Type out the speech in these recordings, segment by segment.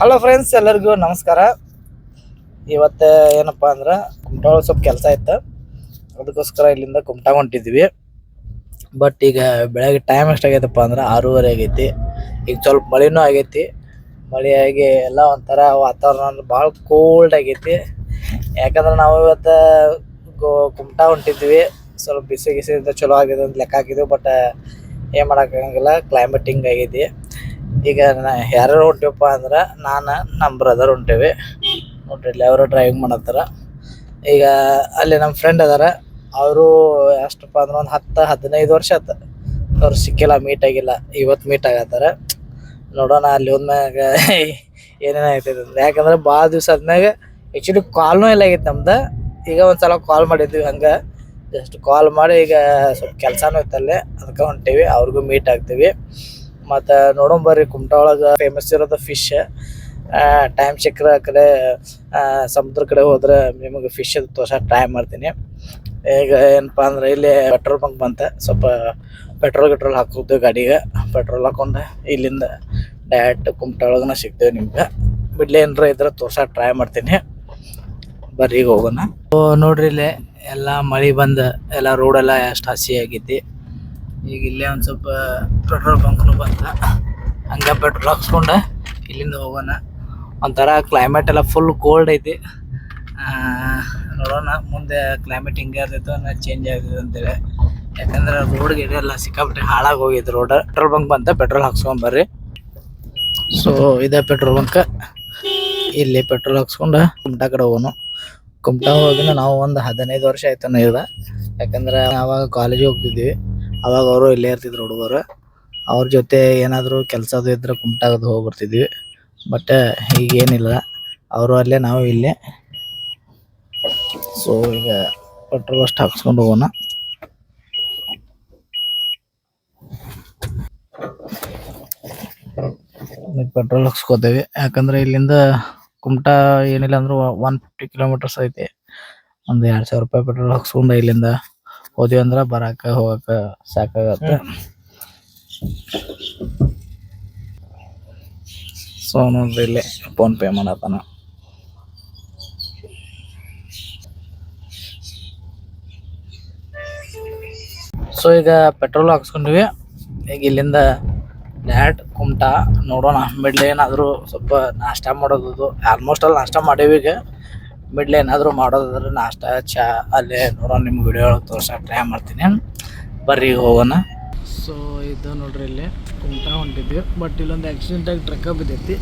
Hello friends ಎಲ್ಲರಿಗೂ ನಮಸ್ಕಾರ. ಇವತ್ತು ಏನಪ್ಪ ಅಂದ್ರೆ ಕುಮಟಾಳ ಸ್ವಲ್ಪ ಕೆಲಸ ಇತ್ತು. ಅದಕ್ಕೋಸ್ಕರ ಇಲ್ಲಿಂದ ಕುಮಟಾ ಹೊಂಟಿದ್ವಿ. ಬಟ್ ಈಗ ಬೆಳಗ್ಗೆ ಟೈಮ್ ಎಷ್ಟಾಗೈತಪ್ಪ ಅಂದ್ರೆ ಆರೂವರೆ ಆಗೈತಿ. ಈಗ ಸ್ವಲ್ಪ ಮಳೆನೂ ಆಗೈತಿ. ಮಳೆಯಾಗಿ ಎಲ್ಲ ಒಂಥರ ವಾತಾವರಣ ಭಾಳ ಕೋಲ್ಡ್ ಆಗೈತಿ. ಯಾಕಂದ್ರೆ ನಾವು ಇವತ್ತು ಗೋ ಕುಮಟಾ ಹೊಂಟಿದ್ವಿ. ಸ್ವಲ್ಪ ಬಿಸಿ ಗಿಸಿ ಚಲೋ ಆಗಿದೆ ಅಂತ ಲೆಕ್ಕ ಹಾಕಿದ್ವಿ ಬಟ್ ಏನು ಮಾಡೋಕ್ಕಾಗಂಗಿಲ್ಲ ಕ್ಲೈಮೇಟ್ ಹಿಂಗೆ ಆಗೈತಿ. ಈಗ ನಾ ಯಾರು ಹೊಂಟಿವಪ್ಪ ಅಂದ್ರೆ ನಾನು ನಮ್ಮ ಬ್ರದರ್ ಹೊಂಟೇವಿ. ಇಲ್ಲಿ ಅವರು ಡ್ರೈವಿಂಗ್ ಮಾಡತ್ತಾರ. ಈಗ ಅಲ್ಲಿ ನಮ್ಮ ಫ್ರೆಂಡ್ ಅದಾರ. ಅವರು ಎಷ್ಟಪ್ಪ ಅಂದ್ರೆ ಒಂದು ಹತ್ತು, ಹದಿನೈದು ವರ್ಷ ಆತ. ಅವ್ರು ಸಿಕ್ಕಿಲ್ಲ ಮೀಟ್ ಆಗಿಲ್ಲ. ಇವತ್ತು ಮೀಟ್ ಆಗತ್ತಾರ. ನೋಡೋಣ ಅಲ್ಲಿ ಹೋದ್ಮ್ಯಾಗ ಏನೇನು ಅಂತ. ಯಾಕಂದ್ರೆ ಭಾಳ ದಿವ್ಸ ಆದ್ಮ್ಯಾಗ ಆ್ಯಕ್ಚುಲಿ ಕಾಲ್ನೂ ಇಲ್ಲ ಆಗೈತೆ ನಮ್ದು. ಈಗ ಒಂದ್ಸಲ ಕಾಲ್ ಮಾಡಿದ್ವಿ ಹಂಗೆ. ಜಸ್ಟ್ ಕಾಲ್ ಮಾಡಿ ಈಗ ಸ್ವಲ್ಪ ಕೆಲಸನೂ ಇತ್ತಲ್ಲೇ. ಅದಕ್ಕೆ ಹೊಂಟೀವಿ. ಅವ್ರಿಗೂ ಮೀಟ್ ಆಗ್ತೀವಿ. ಮತ್ತು ನೋಡೋಣ ಬರ್ರಿ, ಕುಮಟಾ ಒಳಗೆ ಫೇಮಸ್ ಇರೋದು ಫಿಶ್ ಟೈಮ್ ಸಿಕ್ಕರೆ ಆ ಕಡೆ ಸಮುದ್ರ ಕಡೆ ಹೋದ್ರೆ ನಿಮಗೆ ಫಿಶ್ ತೋರ್ಸ ಟ್ರೈ ಮಾಡ್ತೀನಿ. ಈಗ ಏನಪ್ಪ ಅಂದ್ರೆ ಇಲ್ಲಿ ಪೆಟ್ರೋಲ್ ಬಂಕ್ ಬಂತ, ಸ್ವಲ್ಪ ಪೆಟ್ರೋಲ್ ಗಿಟ್ರೋಲ್ ಹಾಕೋದು ಗಾಡಿಗೆ. ಪೆಟ್ರೋಲ್ ಹಾಕೊಂಡು, ಇಲ್ಲಿಂದ ಡೈರೆಕ್ಟ್ ಕುಮಟಾ ಸಿಗ್ತೇವೆ ನಿಮ್ಗೆ. ಬಿಡ್ಲಿ ಏನಾರ ಇದ್ರೆ ತೋರ್ಸ ಟ್ರೈ ಮಾಡ್ತೀನಿ. ಬರ್ರಿ ಈಗ ಹೋಗೋಣ. ನೋಡ್ರಿ ಇಲ್ಲಿ, ಎಲ್ಲ ಮಳೆ ಬಂದ, ಎಲ್ಲ ರೋಡ್ ಎಲ್ಲ ಎಷ್ಟು ಹಸಿ ಆಗೈತಿ ಈಗ ಇಲ್ಲೇ ಒಂದು ಸ್ವಲ್ಪ ಪೆಟ್ರೋಲ್ ಬಂಕ್ನು ಬಂತ ಹಂಗೆ ಪೆಟ್ರೋಲ್ ಹಾಕ್ಸ್ಕೊಂಡು. ಇಲ್ಲಿಂದ ಹೋಗೋಣ. ಒಂಥರ ಕ್ಲೈಮೇಟ್ ಎಲ್ಲ ಫುಲ್ ಕೋಲ್ಡ್ ಐತಿ. ನೋಡೋಣ. ಮುಂದೆ ಕ್ಲೈಮೇಟ್ ಹಿಂಗೆ ಇರ್ತೈತೋ ನಾ ಚೇಂಜ್ ಆಗ್ತದೆ ಅಂತೇಳಿ. ಯಾಕಂದ್ರೆ ರೋಡ್ ಗಿಡ ಎಲ್ಲ ಸಿಕ್ಕಾಪಟ್ಟೆ ಹಾಳಾಗಿ ಹೋಗಿತ್ತು. ರೋಡ್ ಪೆಟ್ರೋಲ್ ಬಂಕ್ ಬಂತ ಪೆಟ್ರೋಲ್ ಹಾಕ್ಸ್ಕೊಂಡ್ ಬರ್ರಿ. ಸೊ ಇದೇ ಪೆಟ್ರೋಲ್ ಬಂಕ್. ಇಲ್ಲಿ ಪೆಟ್ರೋಲ್ ಹಾಕ್ಸ್ಕೊಂಡು ಕುಮಟಾ ಕಡೆ ಹೋಗೋಣ. ಕುಮಟಾ ಹೋಗಿನ ನಾವು ಒಂದು ಹದಿನೈದು ವರ್ಷ ಆಯ್ತು ಇದು. ಯಾಕಂದ್ರೆ ಅವಾಗ ಕಾಲೇಜಿಗೆ ಹೋಗ್ತಿದ್ವಿ. ಅವಾಗ ಅವರು ಇಲ್ಲೇ ಇರ್ತಿದ್ರು ಹುಡುಗರು. ಅವ್ರ ಜೊತೆ ಏನಾದರೂ ಕೆಲಸ ಅದು ಇದ್ರೆ ಕುಮಟಾಗದು ಹೋಗಿ ಬರ್ತಿದ್ವಿ ಬಟ್ ಈಗೇನಿಲ್ಲ. ಅವರು ಅಲ್ಲೇ, ನಾವು ಇಲ್ಲೇ. ಸೊ ಈಗ ಪೆಟ್ರೋಲ್ ಅಷ್ಟು ಹಾಕ್ಸ್ಕೊಂಡು ಹೋಗೋಣ. ಪೆಟ್ರೋಲ್ ಹಾಕ್ಸ್ಕೋತೇವೆ. ಯಾಕಂದ್ರೆ ಇಲ್ಲಿಂದ ಕುಮಟಾ ಏನಿಲ್ಲ ಅಂದ್ರೂ ಒನ್ ಫಿಫ್ಟಿ ಕಿಲೋಮೀಟರ್ಸ್ ಐತಿ. ಒಂದು ಎರಡು ಸಾವಿರ ರೂಪಾಯಿ ಪೆಟ್ರೋಲ್ ಹಾಕ್ಸ್ಕೊಂಡು ಇಲ್ಲಿಂದ. ಹೋದ್ವಿ ಅಂದ್ರ ಬರಾಕ, ಹೋಗಾಕ ಸಾಕಾಗತ್ತೆ. ಸೊ ನೋಡ್ರಿ ಇಲ್ಲೇ ಫೋನ್ ಪೇ ಮಾಡತ್ತಾನ. ಸೊ ಈಗ ಪೆಟ್ರೋಲ್ ಹಾಕ್ಸ್ಕೊಂಡ್ವಿ. ಈಗ ಇಲ್ಲಿಂದ ಡ್ಯಾಟ್ ಕುಮಟಾ ನೋಡೋಣ. ಮಿಡ್ಲ್ ಏನಾದರೂ ಸ್ವಲ್ಪ ನಾಷ್ಟ ಮಾಡೋದು ಆಲ್ಮೋಸ್ಟ್ ಅಲ್ಲಿ ನಾಷ್ಟ ಮಾಡೀವಿ ಈಗ. ಮಿಡ್ಲ್ ಏನಾದರೂ ಮಾಡೋದಾದ್ರೆ ನಾಷ್ಟ ಚಾ ಅಲ್ಲೇ ನೋಡೋಣ ನಿಮ್ಮ ವಿಡಿಯೋ ಒಳಗೆ ತೋರ್ಸಕ್ಕೆ ಟ್ರೈ ಮಾಡ್ತೀನಿ. ಬರ್ರಿ ಹೋಗೋಣ. ಸೊ ಇದು ನೋಡ್ರಿ ಇಲ್ಲಿ ಕುಮಟಾ ಹೊಂಟಿದ್ವಿ. ಬಟ್ ಇಲ್ಲೊಂದು ಆಕ್ಸಿಡೆಂಟ್ ಆಗಿ ಟ್ರಕ್ಕ ಬಿದ್ದೈತಿ.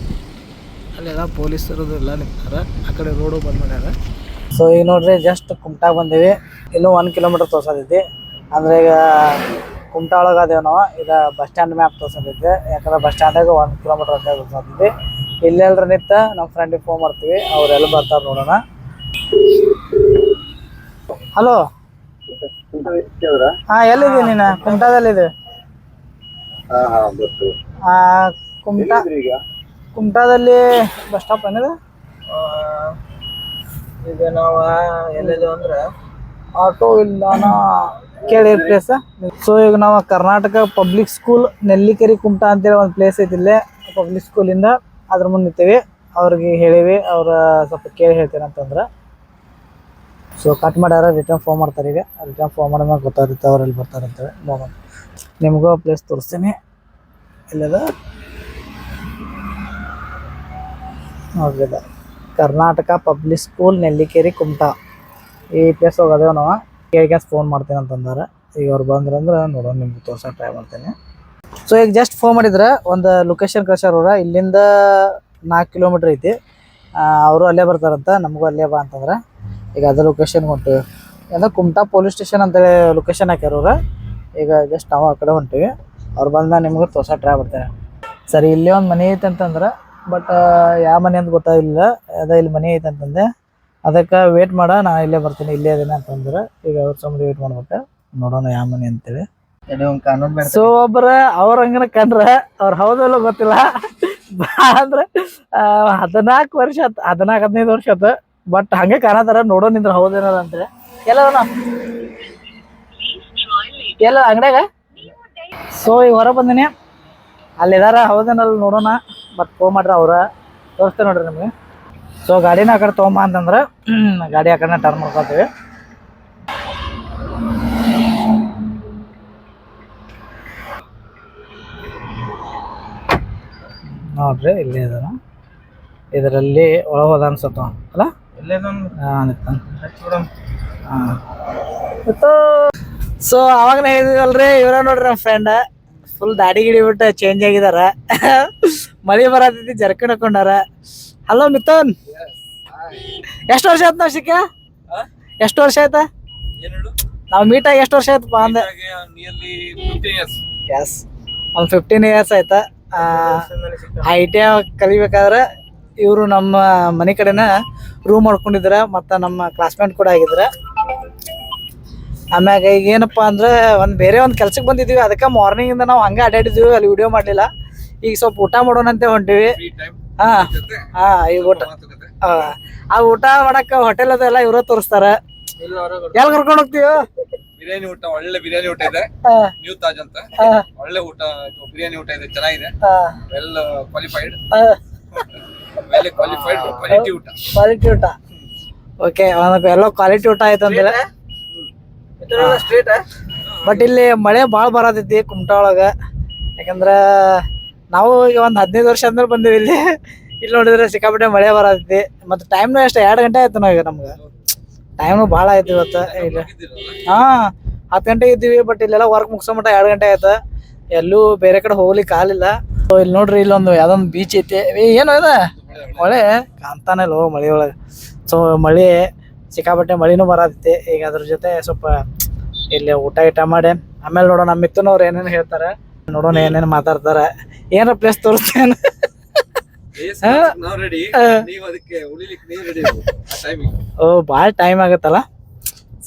ಅಲ್ಲೆಲ್ಲ ಪೊಲೀಸರದು ಎಲ್ಲ ನಿಂತಾರ ಆ ಕಡೆ ರೋಡು ಬಂದ್ ಮಾಡ್ಯಾರ ಸೊ ಈಗ ನೋಡ್ರಿ ಜಸ್ಟ್ ಕುಮಟಾ ಬಂದೀವಿ. ಇನ್ನೂ ಒನ್ ಕಿಲೋಮೀಟರ್ ತೋರ್ಸೋದೈತಿ. ಅಂದ್ರೆ ಈಗ ಕುಮಟಾ ಒಳಗೆ ಅದೇವ ನಾವು. ಈಗ ಬಸ್ ಸ್ಟ್ಯಾಂಡ್ ಮ್ಯಾಪ್ ತೋರ್ಸತೈತಿ ಯಾಕಂದ್ರೆ ಬಸ್ ಸ್ಟ್ಯಾಂಡಾಗ ಒನ್ ಕಿಲೋಮೀಟರ್ ಅಂತ ತೋರ್ಸತೈತಿ ಇಲ್ಲೆಲ್ಲರ ನಿಂತ ನಮ್ಮ ಫ್ರೆಂಡಿಗೆ ಫೋನ್ ಮಾಡ್ತೀವಿ. ಅವ್ರೆಲ್ಲ ಬರ್ತಾರೆ ನೋಡೋಣ. ಹಲೋ. ಹಾ ಎಲ್ಲಿದೆ ನೀನು? ಕುಮಟಾದಲ್ಲಿದೆ ಆ, ಕುಮಟಾ ಕುಮಟಾದಲ್ಲಿ ಬಸ್ ಸ್ಟಾಪ್ ಏನಿದೆ? ಈಗ ನಾವು ಎಲ್ಲಿದೆ ಅಂದ್ರೆ ಆಟೋ ಇಲ್ಲ ಕೇಳಿ ಪ್ಲೇಸ್ ಸೊ ಈಗ ನಾವು ಕರ್ನಾಟಕ ಪಬ್ಲಿಕ್ ಸ್ಕೂಲ್ ನೆಲ್ಲಿಕೆರಿ ಕುಮಟಾ ಅಂತೇಳಿ ಒಂದು ಪ್ಲೇಸ್ ಐತಿ ಇಲ್ಲೇ ಪಬ್ಲಿಕ್ ಸ್ಕೂಲಿಂದ ಅದ್ರ ಮುಂದೆ ನಿಂತೀವಿ. ಅವ್ರಿಗೆ ಹೇಳಿವಿ ಅವ್ರ ಸ್ವಲ್ಪ ಕೇಳಿ ಹೇಳ್ತೇನೆ ಅಂತಂದ್ರೆ ಸೊ ಕಟ್ ಮಾಡ್ಯಾರ ರಿಟರ್ನ್ ಫೋನ್ ಮಾಡ್ತಾರೆ ಈಗ. ರಿಟರ್ನ್ ಫೋನ್ ಮಾಡಿದ್ಮೇಲೆ ಗೊತ್ತಾಗುತ್ತೆ ಅವ್ರು ಎಲ್ಲಿ ಬರ್ತಾರೆ ಅಂತೇಳಿ. ನೋಡೋಣ. ನಿಮಗೂ ಪ್ಲೇಸ್ ತೋರಿಸ್ತೀನಿ. ಇಲ್ಲದ. ಕರ್ನಾಟಕ ಪಬ್ಲಿಕ್ ಸ್ಕೂಲ್ ನೆಲ್ಲಿಕೇರಿ ಕುಮಟಾ ಈ ಪ್ಲೇಸ್ ಹೋಗೋದೇವ ನಾವು. ಕೇಳಿಗೆ ಫೋನ್ ಮಾಡ್ತೀನಿ ಅಂತಂದಾರೆ. ಈಗ ಅವ್ರು ಬಂದ್ರಂದ್ರೆ ನೋಡೋಣ, ನಿಮ್ಗೆ ತೋರ್ಸೋಕೆ ಟ್ರೈ ಮಾಡ್ತೀನಿ. ಸೊ ಈಗ ಜಸ್ಟ್ ಫೋನ್ ಮಾಡಿದ್ರೆ ಒಂದು ಲೊಕೇಶನ್ ಕಳ್ಸ್ಯಾರ ಇಲ್ಲಿಂದ ನಾಲ್ಕು ಕಿಲೋಮೀಟ್ರ್ ಐತಿ. ಅವರು ಅಲ್ಲೇ ಬರ್ತಾರಂತ. ನಮಗೂ ಅಲ್ಲೇ ಬಾ ಅಂತಂದ್ರೆ. ಈಗ ಅದ ಲೊಕೇಶನ್ ಹೊಂಟಿವಿ. ಏನೋ ಕುಮಟಾ ಪೊಲೀಸ್ ಸ್ಟೇಷನ್ ಅಂತೇಳಿ ಲೊಕೇಶನ್ ಹಾಕ್ಯಾರ ಅವ್ರು. ಈಗ ಜಸ್ಟ್ ನಾವು ಆ ಕಡೆ ಹೊಂಟಿವಿ. ಅವ್ರು ಬಂದ ನಿಮ್ಗೆ ತೋಸ ಟ್ರೈ ಬರ್ತೇನೆ ಸರಿ ಇಲ್ಲೇ ಒಂದು ಮನೆ ಐತೆ ಅಂತಂದ್ರೆ ಬಟ್ ಯಾವ ಮನೆ ಅಂತ ಗೊತ್ತಾಗಿಲ್ಲ ಅದ ಇಲ್ಲಿ ಮನೆ ಐತೆ ಅಂತಂದೆ. ಅದಕ್ಕೆ ವೇಟ್ ಮಾಡ ನಾ ಇಲ್ಲೇ ಬರ್ತೀನಿ ಇಲ್ಲೇ ಅದೇನೆ ಅಂತಂದ್ರೆ ಈಗ ಅವ್ರ ಸಂಬಂಧ ವೇಟ್ ಮಾಡ್ಬೇಕು ನೋಡೋಣ ಯಾವ ಮನೆ ಅಂತೇಳಿ. ಸೊ ಒಬ್ಬರ ಅವ್ರ ಹಂಗನ ಕಂಡ್ರ ಅವ್ರ ಹೌದಲ್ಲ ಗೊತ್ತಿಲ್ಲ. ಅಂದ್ರೆ ಹದಿನಾಲ್ಕು ವರ್ಷ ಹದಿನಾಲ್ಕು ಹದಿನೈದು ವರ್ಷ ಆತ. ಬಟ್ ಹಂಗೆ ಕಾಣತಾರ, ನೋಡೋ ನಿಂದ್ರ ಹೌದೇನದ ಅಂತೇಳಿ ಎಲ್ಲ ಎಲ್ಲ ಅಂಗಡ್ಯಾಗ? ಸೊ ಈಗ ಹೊರ ಬಂದಿನಿ. ಅಲ್ಲಿದಾರ ಹೌದೇನಲ್ಲ ನೋಡೋಣ. ಬಟ್ ಫೋನ್ ಮಾಡ್ರ ಅವ್ರ. ತೋರಿಸ್ತೇವೆ ನೋಡ್ರಿ ನಿಮಗೆ. ಸೊ ಗಾಡಿನ ಆ ಕಡೆ ತೊಗೊಂಬ ಅಂತಂದ್ರೆ ಗಾಡಿ ಆ ಕಡೆ ಟರ್ನ್ ಮಾಡ್ಕೊತೀವಿ. ನೋಡ್ರಿ, ಇಲ್ಲಿ ಇದನ ಇದರಲ್ಲಿ ಒಳಗೋದ ಅನ್ಸತ್ತ, ಅಲ್ಲ? ಸೊ ಅವಾಗನೇ ಹೇಳಿದ್ವಲ್ರಿ ಇವ್ರ ನೋಡ್ರಿ ನಮ್ಮ ಫ್ರೆಂಡ್ ಫುಲ್ ದಾಡಿ ಗಿಡಿ ಬಿಟ್ಟು ಚೇಂಜ್ ಆಗಿದಾರ. ಮಳಿ ಬರತೈತಿ ಜರ್ಕನ್ ಹಾಕೊಂಡಾರ. ಹಲೋ ಮಿಥೋನ್. ಎಷ್ಟು ವರ್ಷ ಆಯ್ತು ನಾವು ಸಿಕ್ಕ ಎಷ್ಟು ವರ್ಷ ಆಯ್ತಾ? ನಾವು ಮೀಟ್ ಆಗಿ ಎಷ್ಟು ವರ್ಷ ಆಯ್ತಪ್ಪ ಅಂದೆ? ಎಸ್ ಒಂದು ಫಿಫ್ಟೀನ್ ಇಯರ್ಸ್ ಆಯ್ತಾ? ಐ ಟಿ ಐ ಕಲಿಬೇಕಾದ್ರೆ ಇವರು ನಮ್ಮ ಮನೆ ಕಡೆನ ರೂಮ್ ಮಾಡ್ಕೊಂಡಿದ್ರ ಮತ್ತ ನಮ್ಮ ಕ್ಲಾಸ್ಮೇಟ್ ಕೂಡ ಆಗಿದ್ರ. ಆಮ್ಯಾಗ ಈಗ ಏನಪ್ಪ ಅಂದ್ರೆ ಒಂದು ಬೇರೆ ಒಂದು ಕೆಲ್ಸಕ್ಕೆ ಬಂದಿದ್ವಿ ಅದಕ್ಕೆ ಮಾರ್ನಿಂಗಿಂದ ನಾವು ಹಂಗೆ ಅಡ್ಡಾಡಿದ್ವಿ ಅಲ್ಲಿ ವಿಡಿಯೋ ಮಾಡಲಿಲ್ಲ. ಈಗ ಸ್ವಲ್ಪ ಊಟ ಮಾಡೋಣ ಅಂತ ಹೊಂಟಿವಿ. ಹಾ ಹಾ ಈಗ ಊಟ. ಆ, ಆ ಊಟ ಮಾಡಕ್ಕ ಹೋಟೆಲ್ ಅದೆಲ್ಲ ಇವ್ರ ತೋರಿಸ್ತಾರ. ಎಲ್ಲಿ ಕರ್ಕೊಂಡು ಹೋಗ್ತೀವಿ ಬಿರಿಯಾನಿ ಊಟ ಒಳ್ಳೆ ಬಿರಿಯಾನಿ ಊಟ ಇದೆ. ನ್ಯೂ ತಾಜ್ ಅಂತ. ಒಳ್ಳೆ ಊಟ ಬಿರಿಯಾನಿ ಊಟ ಇದೆ ಚೆನ್ನಾಗಿದೆ. Well qualified. Well qualified quality ಊಟ. ಕ್ವಾಲಿಟಿ ಊಟ. ಓಕೆ ಎಲ್ಲ ಕ್ವಾಲಿಟಿ ಊಟ ಆಯ್ತು ಅಂದ್ರೆ ಸ್ಟ್ರೀಟ್ ಬಟ್ ಇಲ್ಲಿ ಮಳೆ ಭಾಳ ಬರತೈತಿ ಕುಮಟಾ ಒಳಗ. ಯಾಕಂದ್ರ ನಾವು ಈಗ ಒಂದು ಹದಿನೈದು ವರ್ಷ ಅಂದ್ರೆ ಬಂದಿವಿ ಇಲ್ಲಿ. ಇಲ್ಲಿ ನೋಡಿದ್ರೆ ಸಿಕ್ಕಾಪಟ್ಟೆ ಮಳೆ ಬರತೈತಿ. ಮತ್ತು ಟೈಮ್ನು ಎಷ್ಟು ಎರಡು ಗಂಟೆ ಆಯ್ತು ನಾವು ಈಗ ನಮ್ಗೆ ಟೈಮ್ನು ಭಾಳ ಆಯ್ತು ಇವತ್ತು. ಇಲ್ಲಿ ಹಾಂ ಹತ್ತು ಗಂಟೆಗೆ ಇದ್ದೀವಿ ಬಟ್ ಇಲ್ಲೆಲ್ಲ ವರ್ಕ್ ಮುಗಿಸೋಮಟ್ಟ ಎರಡು ಗಂಟೆ ಆಯ್ತು. ಎಲ್ಲೂ ಬೇರೆ ಕಡೆ ಹೋಗ್ಲಿಕ್ಕೆ ಆಗಲಿಲ್ಲ. ಇಲ್ಲಿ ನೋಡ್ರಿ ಇಲ್ಲೊಂದು ಯಾವ್ದೊಂದು ಬೀಚ್ ಐತಿ. ಏ, ಏನು ಇದೆ? ಮಳೆ ಕಾಣ್ತಾನೆ ಲೋ ಮಳೆ ಒಳಗೆ. ಸೊ ಮಳೆ ಸಿಕ್ಕಾಪಟ್ಟೆ ಮಳಿನೂ ಬರತೈತಿ. ಈಗ ಅದ್ರ ಜೊತೆ ಸ್ವಲ್ಪ ಇಲ್ಲಿ ಊಟ ಗೀಟ ಮಾಡಿ. ಆಮೇಲೆ ನೋಡೋಣ ನಮ್ಮ ಮಿತ್ತನವ್ರು ಏನೇನು ಹೇಳ್ತಾರೆ. ನೋಡೋಣ ಏನೇನು ಮಾತಾಡ್ತಾರೆ. ಏನಾರ ಪ್ಲೇಸ್ ತೋರಿಸ್ತೇನೆ? ಓ ಭಾಳ ಟೈಮ್ ಆಗತ್ತಲ್ಲ?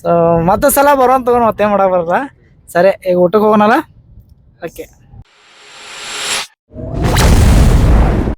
ಸೊ ಮತ್ತೆ ಸಲ ಬರೋನ್ ತಗೊಂಡು ಮತ್ತೆ ಮಾಡಕ್ ಬರಲ್ಲ. ಸರಿ ಈಗ ಊಟಕ್ಕೆ ಹೋಗೋಣಲ್ಲ? ಓಕೆ